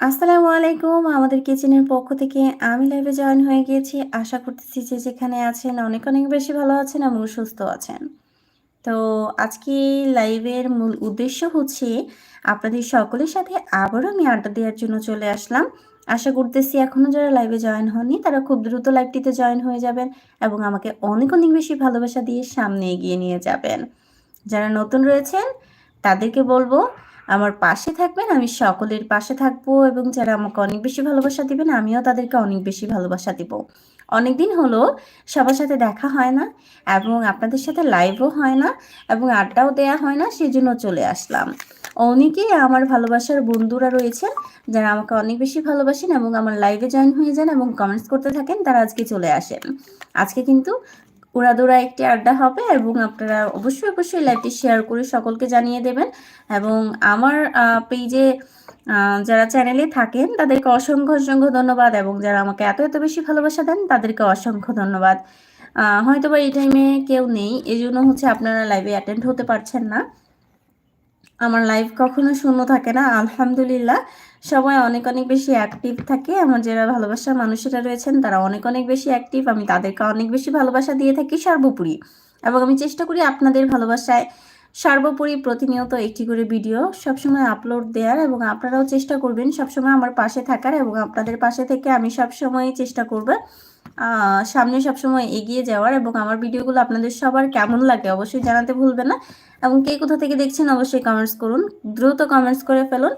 আসসালামু আলাইকুম। আমাদের কিচেনের পক্ষ থেকে আমি লাইভে জয়েন হয়ে গিয়েছি। আশা করতেছি যে যেখানে আছেন অনেক অনেক বেশি ভালো আছেন এবং সুস্থ আছেন। তো আজকে লাইভের মূল উদ্দেশ্য হচ্ছে আপনাদের সকলের সাথে আবারও আমি আড্ডা দেওয়ার জন্য চলে আসলাম। আশা করতেছি এখনও যারা লাইভে জয়েন হননি, তারা খুব দ্রুত লাইভটিতে জয়েন হয়ে যাবেন এবং আমাকে অনেক অনেক বেশি ভালোবাসা দিয়ে সামনে এগিয়ে নিয়ে যাবেন। যারা নতুন রয়েছেন, তাদেরকে বলব আমার পাশে থাকবেন, আমি সকলের পাশে থাকব এবং যারা আমাকে অনেক বেশি ভালোবাসা দিবেন, আমিও তাদেরকে অনেক বেশি ভালোবাসা দিব। অনেক দিন হলো সবার সাথে দেখা হয় না এবং আপনাদের সাথে লাইভও হয় না এবং আড্ডাও দেয়া হয় না, সেজন্য চলে আসলাম। অনেকেই আমার ভালোবাসার বন্ধুরা রয়েছেন যারা আমাকে অনেক বেশি ভালোবাসেন এবং আমার লাইভে জয়েন হয়ে যান এবং কমেন্টস করতে থাকেন, তারা আজকে চলে আসেন। আজকে কিন্তু উড়াদুরা একটি আড্ডা হবে এবং আপনারা অবশ্যই অবশ্যই লাইভটি শেয়ার করে সকলকে জানিয়ে দেবেন এবং আমার পেজে যারা চ্যানেলে থাকেন তাদেরকে অসংখ্য অসংখ্য ধন্যবাদ এবং যারা আমাকে এত এত বেশি ভালোবাসা দেন তাদেরকে অসংখ্য ধন্যবাদ। হয়তো বা এই টাইমে কেউ নেই এই জন্য হচ্ছে আপনারা লাইভে অ্যাটেন্ড হতে পারছেন না। আমার লাইভ কখনো শূন্য থাকে না। আলহামদুলিল্লাহ, সবাই অনেক অনেক বেশি অ্যাক্টিভ থাকে। আমার যারা ভালোবাসার মানুষেরা রয়েছেন, তারা অনেক অনেক বেশি অ্যাক্টিভ আমি তাদেরকে অনেক বেশি ভালোবাসা দিয়ে থাকি সর্বোপরি। এবং আমি চেষ্টা করি আপনাদের ভালোবাসায় সর্বোপরি প্রতিনিয়ত একটি করে ভিডিও সবসময় আপলোড দেওয়ার এবং আপনারাও চেষ্টা করবেন সবসময় আমার পাশে থাকার এবং আপনাদের পাশে থেকে আমি সবসময় চেষ্টা করব সামনে সবসময় এগিয়ে যাওয়ার এবং আমার ভিডিওগুলো আপনাদের সবার কেমন লাগে অবশ্যই জানাতে ভুলবেন না। এবং কে কোথা থেকে দেখছেন অবশ্যই কমেন্টস করুন, দ্রুত কমেন্টস করে ফেলুন।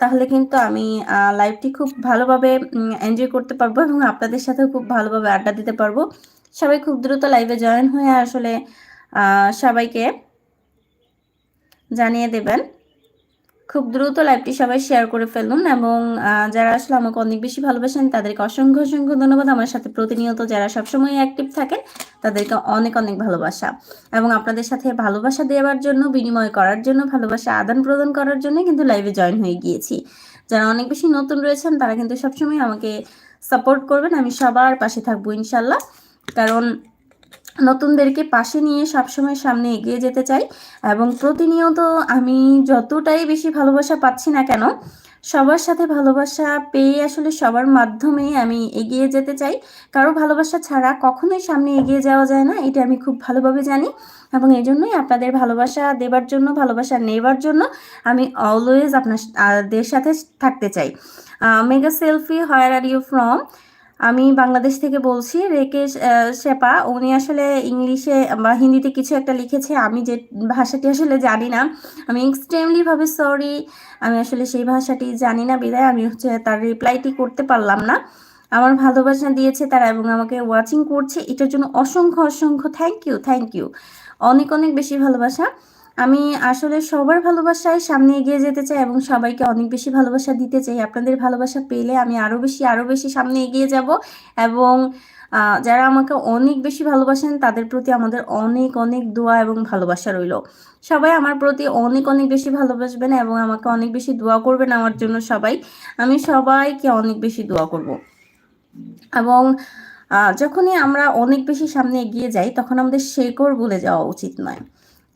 তাহলে কিন্তু আমি লাইভটি খুব ভালোভাবে এনজয় করতে পারব এবং আপনাদের সাথেও খুব ভালোভাবে আড্ডা দিতে পারব। সবাই খুব দ্রুত লাইভে জয়েন হয়ে আসলে সবাইকে জানিয়ে দেবেন। খুব দ্রুত লাইভটি সবাই শেয়ার করে ফেলুন এবং যারা আসলে আমাকে অনেক বেশি ভালোবাসেন, তাদেরকে অসংখ্য অসংখ্য ধন্যবাদ। আমার সাথে প্রতিনিয়ত যারা সবসময় অ্যাক্টিভ থাকেন, তাদেরকে অনেক অনেক ভালোবাসা। এবং আপনাদের সাথে ভালোবাসা দেওয়ার জন্য, বিনিময় করার জন্য, ভালোবাসা আদান প্রদান করার জন্য কিন্তু লাইভে জয়েন হয়ে গিয়েছি। যারা অনেক বেশি নতুন রয়েছেন, তারা কিন্তু সবসময় আমাকে সাপোর্ট করবেন। আমি সবার পাশে থাকব ইনশাল্লাহ কারণ নতুনদেরকে পাশে নিয়ে সবসময় সামনে এগিয়ে যেতে চাই এবং প্রতিনিয়ত আমি যতটাই বেশি ভালোবাসা পাচ্ছি না কেন, সবার সাথে ভালোবাসা পেয়ে আসলে সবার মাধ্যমে আমি এগিয়ে যেতে চাই। কারও ভালোবাসা ছাড়া কখনোই সামনে এগিয়ে যাওয়া যায় না, এটা আমি খুব ভালোভাবে জানি এবং এই জন্যই আপনাদের ভালোবাসা দেবার জন্য, ভালোবাসা নেবার জন্য আমি অলওয়েজ আপনাদের সাথে থাকতে চাই। Mega selfie where are you from আমি বাংলাদেশ থেকে বলছি, রেকেশ শেপা। উনি আসলে ইংলিশে বা হিন্দিতে কিছু একটা লিখেছে। আমি যে ভাষাটি আসলে জানি না। আমি এক্সট্রিমলিভাবে সরি আমি আসলে সেই ভাষাটি জানি না বিদায় আমি হচ্ছে তার রিপ্লাইটি করতে পারলাম না। আমার ভালোবাসা দিয়েছে তারা এবং আমাকে ওয়াচিং করছে। এটার জন্য অসংখ্য অসংখ্য থ্যাংক ইউ থ্যাংক ইউ অনেক অনেক বেশি ভালোবাসা। আমি আসলে সবার ভালোবাসায় সামনে এগিয়ে যেতে চাই এবং সবাইকে অনেক বেশি ভালোবাসা দিতে চাই। আপনাদের ভালোবাসা পেলে আমি আরও বেশি আরও বেশি সামনে এগিয়ে যাব এবং যারা আমাকে অনেক বেশি ভালোবাসেন তাদের প্রতি আমাদের অনেক অনেক দোয়া এবং ভালোবাসা রইল। সবাই আমার প্রতি অনেক অনেক বেশি ভালোবাসবেন এবং আমাকে অনেক বেশি দোয়া করবেন আমার জন্য সবাই। আমি সবাইকে অনেক বেশি দোয়া করব। এবং যখনই আমরা অনেক বেশি সামনে এগিয়ে যাই তখন আমাদের শেকড় বলে যাওয়া উচিত নয়।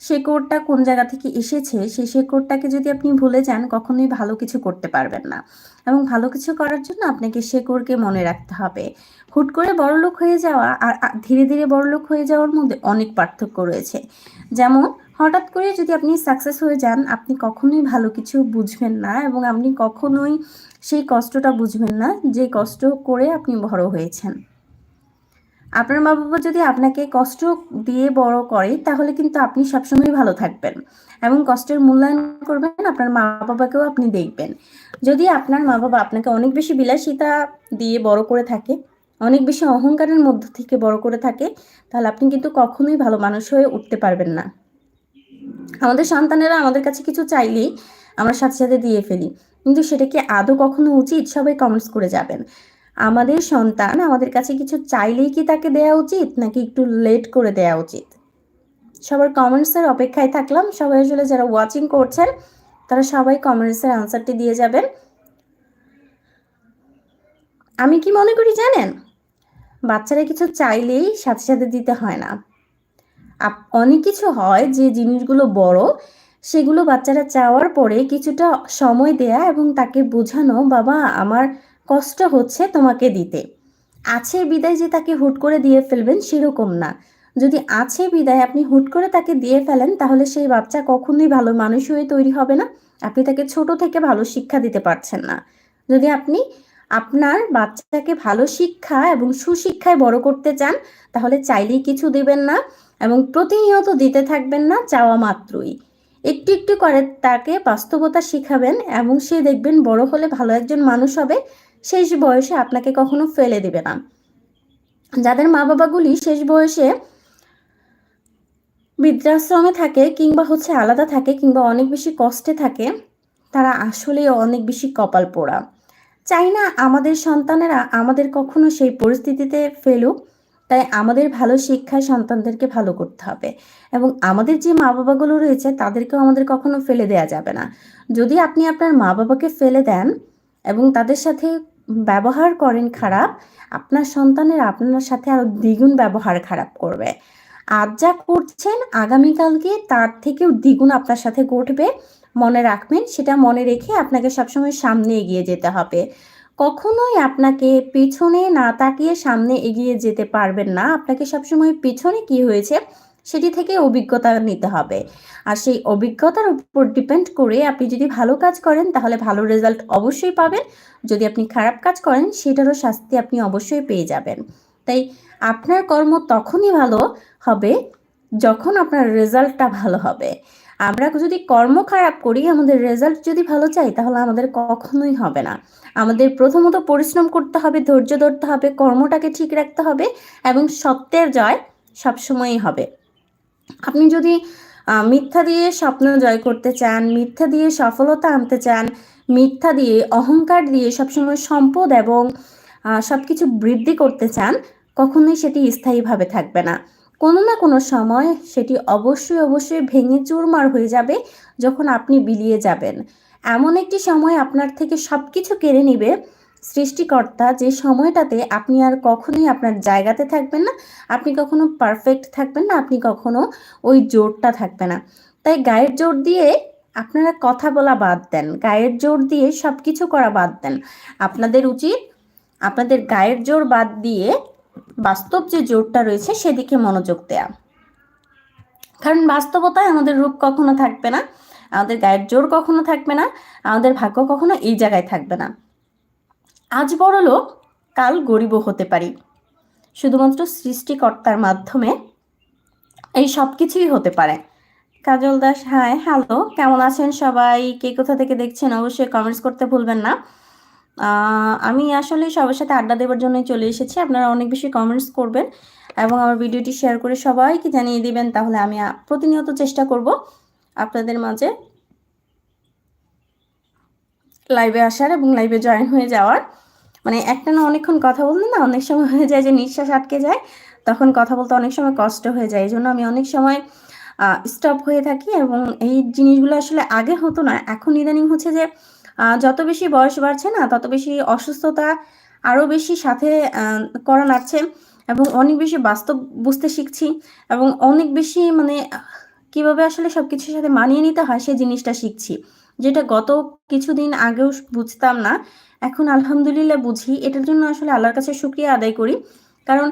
শেকড়টা কোন জায়গা থেকে এসেছে সেই শেকড়টাকে যদি আপনি ভুলে যান, কখনোই ভালো কিছু করতে পারবেন না। এবং ভালো কিছু করার জন্য আপনাকে শেকড়কে মনে রাখতে হবে। হুট করে বড়লোক হয়ে যাওয়া আর ধীরে ধীরে বড়লোক হয়ে যাওয়ার মধ্যে অনেক পার্থক্য রয়েছে। যেমন, হঠাৎ করে যদি আপনি সাকসেস হয়ে যান, আপনি কখনোই ভালো কিছু বুঝবেন না এবং আপনি কখনোই সেই কষ্টটা বুঝবেন না, যে কষ্ট করে আপনি বড় হয়েছেন। আপনার মা বাবা যদি আপনাকে কষ্ট দিয়ে বড় করে, তাহলে কিন্তু আপনি সবসময় ভালো থাকবেন এবং কষ্টের মূল্যায়ন করবেন, আপনার মা বাবাকেও আপনি দেখবেন। যদি আপনার মা বাবা আপনাকে অনেক বেশি বিলাসিতা দিয়ে বড় করে থাকে, অনেক বেশি অহংকারের মধ্য থেকে বড় করে থাকে, তাহলে আপনি কিন্তু কখনোই ভালো মানুষ হয়ে উঠতে পারবেন না। আমাদের সন্তানেরা আমাদের কাছে কিছু চাইলেই আমরা সাথে সাথে দিয়ে ফেলি, কিন্তু সেটা কি আদৌ কখনো উচিত? সবাই কমেন্টস করে যাবেন। আমাদের সন্তান আমাদের কাছে কিছু চাইলেই কি তাকে দেয়া উচিত, নাকি একটু লেট করে দেয়া উচিত? সবার কমেন্টসের অপেক্ষায় থাকলাম। সবাই আসলে যারা ওয়াচিং করছেন, তারা সবাই কমেন্টসের আনসারটি দিয়ে যাবেন। আমি কি মনে করি জানেন? বাচ্চারা কিছু চাইলেই সাথে সাথে দিতে হয় না। অনেক কিছু হয় যে জিনিসগুলো বড়, সেগুলো বাচ্চারা চাওয়ার পরে কিছুটা সময় দেয়া এবং তাকে বোঝানো, বাবা, আমার কষ্ট হচ্ছে তোমাকে দিতে। আছে বিদায় যে তাকে হুট করে দিয়ে ফেলবেন সেরকম না। যদি আছে বিদায় আপনি হুট করে তাকে দিয়ে ফেলেন, তাহলে সেই বাচ্চা কখনোই ভালো মানুষ হয়ে তৈরি হবে না। আপনি তাকে ছোট থেকে ভালো শিক্ষা দিতে পারছেন না। যদি আপনি আপনার বাচ্চাকে ভালো শিক্ষা এবং সুশিক্ষায় বড় করতে চান, তাহলে চাইলেই কিছু দিবেন না এবং প্রতিনিয়ত দিতে থাকবেন না, চাওয়া মাত্রই। একটু একটু করে তাকে বাস্তবতা শিখাবেন এবং সে দেখবেন বড় হলে ভালো একজন মানুষ হবে। শেষ বয়সে আপনাকে কখনো ফেলে দেবে না। যাদের মা বাবাগুলি শেষ বয়সে বৃদ্ধাশ্রমে থাকে কিংবা হচ্ছে আলাদা থাকে কিংবা অনেক বেশি কষ্টে থাকে, তারা আসলে অনেক বেশি কপাল পোড়া। চাই না আমাদের সন্তানেরা আমাদের কখনো সেই পরিস্থিতিতে ফেলুক, তাই আমাদের ভালো শিক্ষায় সন্তানদেরকে ভালো করতে হবে। এবং আমাদের যে মা বাবাগুলো রয়েছে, তাদেরকেও আমাদের কখনো ফেলে দেয়া যাবে না। যদি আপনি আপনার মা বাবাকে ফেলে দেন এবং তাদের সাথে ব্যবহার করেন খারাপ, আপনার সন্তানের আপনার সাথে আরও দ্বিগুণ ব্যবহার খারাপ করবে। আজ যা করছেন আগামীকালকে তার থেকেও দ্বিগুণ আপনার সাথে ঘটবে। মনে রাখবেন, সেটা মনে রেখে আপনাকে সবসময় সামনে এগিয়ে যেতে হবে। কখনোই আপনাকে পেছনে না তাকিয়ে সামনে এগিয়ে যেতে পারবেন না। আপনাকে সবসময় পেছনে কি হয়েছে সেটি থেকে অভিজ্ঞতা নিতে হবে। আর সেই অভিজ্ঞতার উপর ডিপেন্ড করে আপনি যদি ভালো কাজ করেন, তাহলে ভালো রেজাল্ট অবশ্যই পাবেন। যদি আপনি খারাপ কাজ করেন, সেটারও শাস্তি আপনি অবশ্যই পেয়ে যাবেন। তাই আপনার কর্ম তখনই ভালো হবে যখন আপনার রেজাল্টটা ভালো হবে। আমরা যদি কর্ম খারাপ করি, আমাদের রেজাল্ট যদি ভালো চাই, তাহলে আমাদের কখনোই হবে না। আমাদের প্রথমত পরিশ্রম করতে হবে, ধৈর্য ধরতে হবে, কর্মটাকে ঠিক রাখতে হবে এবং সত্যের জয় সবসময়ই হবে। আপনি যদি মিথ্যা দিয়ে স্বপ্ন জয় করতে চান, মিথ্যা দিয়ে সফলতা আনতে চান, মিথ্যা দিয়ে অহংকার দিয়ে সবসময় সম্পদ এবং সব কিছু বৃদ্ধি করতে চান, কখনোই সেটি স্থায়ীভাবে থাকবে না। কোনো না কোনো সময় সেটি অবশ্যই অবশ্যই ভেঙে চুরমার হয়ে যাবে যখন আপনি বিলিয়ে যাবেন। এমন একটি সময় আপনার থেকে সব কিছু কেড়ে নিবে সৃষ্টিকর্তা যে সময়টাতে আপনি আর কখনোই আপনার জায়গাতে থাকবেন না, আপনি কখনো পারফেক্ট থাকবেন না, আপনি কখনো ওই জোরটা থাকবে না। তাই গায়ের জোর দিয়ে আপনারা কথা বলা বাদ দেন, গায়ের জোর দিয়ে সব কিছু করা বাদ দেন। আপনাদের উচিত আপনাদের গায়ের জোর বাদ দিয়ে বাস্তব যে জোরটা রয়েছে সেদিকে মনোযোগ দেয়া। কারণ বাস্তবতায় আমাদের রূপ কখনো থাকবে না, আমাদের গায়ের জোর কখনো থাকবে না, আমাদের ভাগ্য কখনো এই জায়গায় থাকবে না। আজ বড় লোক, কাল গরিব হতে পারি। শুধুমাত্র সৃষ্টিকর্তার মাধ্যমে এই সব কিছুই হতে পারে। কাজল দাস হাই হ্যালো কেমন আছেন সবাই? কে কোথা থেকে দেখছেন অবশ্যই কমেন্টস করতে ভুলবেন না। আমি আসলে সবার সাথে আড্ডা দেওয়ার জন্যই চলে এসেছি। আপনারা অনেক বেশি কমেন্টস করবেন এবং আমার ভিডিওটি শেয়ার করে সবাইকে জানিয়ে দিবেন। তাহলে আমি প্রতিনিয়ত চেষ্টা করব আপনাদের মাঝে লাইভে আসার এবং লাইভে জয়েন হয়ে যাওয়ার। মানে একটা না অনেকক্ষণ কথা বললে না অনেক সময় হয়ে যায় যে নিঃশ্বাস আটকে যায়, তখন কথা বলতে অনেক সময় কষ্ট হয়ে যায়। এই জন্য আমি অনেক সময় স্টপ হয়ে থাকি এবং এই জিনিসগুলো আসলে আগে হতো না। এখন ইদানিং হচ্ছে যে যত বেশি বয়স বাড়ছে না, তত বেশি অসুস্থতা আরও বেশি সাথে করা লাগছে এবং অনেক বেশি বাস্তব বুঝতে শিখছি এবং অনেক বেশি মানে কীভাবে আসলে সব কিছুর সাথে মানিয়ে নিতে হয় সেই জিনিসটা শিখছি। যেটা গত কিছুদিন আগেও বুঝতাম না, এখন আলহামদুলিল্লাহ বুঝি। এটার জন্য আসলে আল্লাহর কাছে শুক্রিয়া আদায় করি। কারণ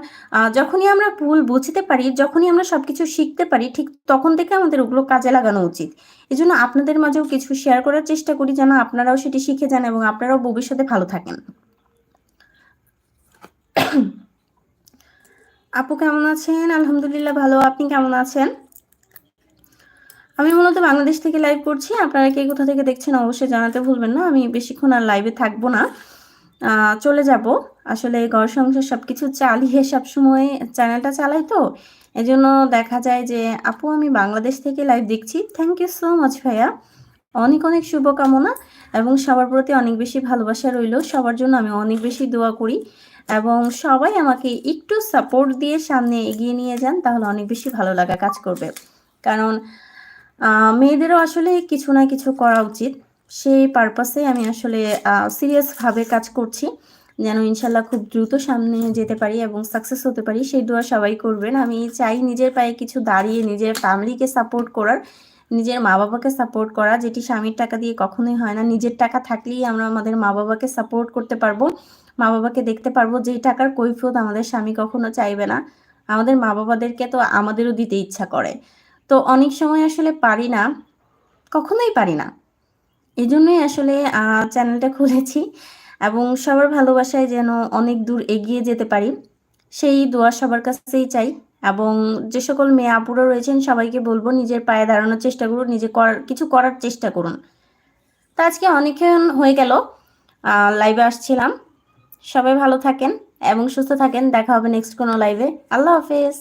যখনই আমরা ভুল বুঝতে পারি, যখনই আমরা সবকিছু শিখতে পারি, ঠিক তখন থেকে আমাদের ওগুলো কাজে লাগানো উচিত। এই জন্য আপনাদের মাঝেও কিছু শেয়ার করার চেষ্টা করি যেন আপনারাও সেটি শিখে যান এবং আপনারাও ভবিষ্যতে ভালো থাকেন। আপু কেমন আছেন? আলহামদুলিল্লাহ ভালো। আপনি কেমন আছেন? আমি মূলত বাংলাদেশ থেকে লাইভ করছি। আপনারা কে কোথা থেকে দেখছেন অবশ্যই জানাতে ভুলবেন না। আমি বেশিক্ষণ আর লাইভে থাকব না। চলে যাব। আসলে ঘর সংসার সব কিছু চালিয়ে সবসময় চ্যানেলটা চালাই তো। এজন্য দেখা যায় যে, আপু, আমি বাংলাদেশ থেকে লাইভ দেখছি। থ্যাংক ইউ সো মাচ ভাইয়া। অনেক অনেক শুভকামনা এবং সবার প্রতি অনেক বেশি ভালোবাসা রইল। সবার জন্য আমি অনেক বেশি দোয়া করি এবং সবাই আমাকে একটু সাপোর্ট দিয়ে সামনে এগিয়ে নিয়ে যান, তাহলে অনেক বেশি ভালো লাগা কাজ করবে। কারণ মেয়েদেরও আসলে কিছু না কিছু করা উচিত। সেই পারপাসে আমি আসলে সিরিয়াসভাবে কাজ করছি। যেন ইনশাল্লাহ খুব দ্রুত সামনে যেতে পারি এবং সাকসেস হতে পারি, সেই দোয়া সবাই করবেন। আমি চাই নিজের পায়ে কিছু দাঁড়িয়ে নিজের ফ্যামিলিকে সাপোর্ট করার, নিজের মা বাবাকে সাপোর্ট করা, যেটি স্বামীর টাকা দিয়ে কখনোই হয় না। নিজের টাকা থাকলেই আমরা আমাদের মা বাবাকে সাপোর্ট করতে পারব। মা বাবাকে দেখতে পারব যেই টাকার কৈফিয়ত আমাদের স্বামী কখনো চাইবে না। আমাদের মা বাবাদেরকে তো আমাদেরও দিতে ইচ্ছা করে। তো অনেক সময় আসলে পারি না, কখনোই পারি না। এই জন্যই আসলে চ্যানেলটা খুলেছি এবং সবার ভালোবাসায় যেন অনেক দূর এগিয়ে যেতে পারি, সেই দোয়া সবার কাছেই চাই এবং যে সকল মেয়ে আপুরা রয়েছেন সবাইকে বলব নিজের পায়ে দাঁড়ানোর চেষ্টা করুন, নিজে করার কিছু করার চেষ্টা করুন। তো আজকে অনেকক্ষণ হয়ে গেল লাইভে আসছিলাম। সবাই ভালো থাকেন এবং সুস্থ থাকেন, দেখা হবে নেক্সট কোনো লাইভে আল্লাহ হাফেজ।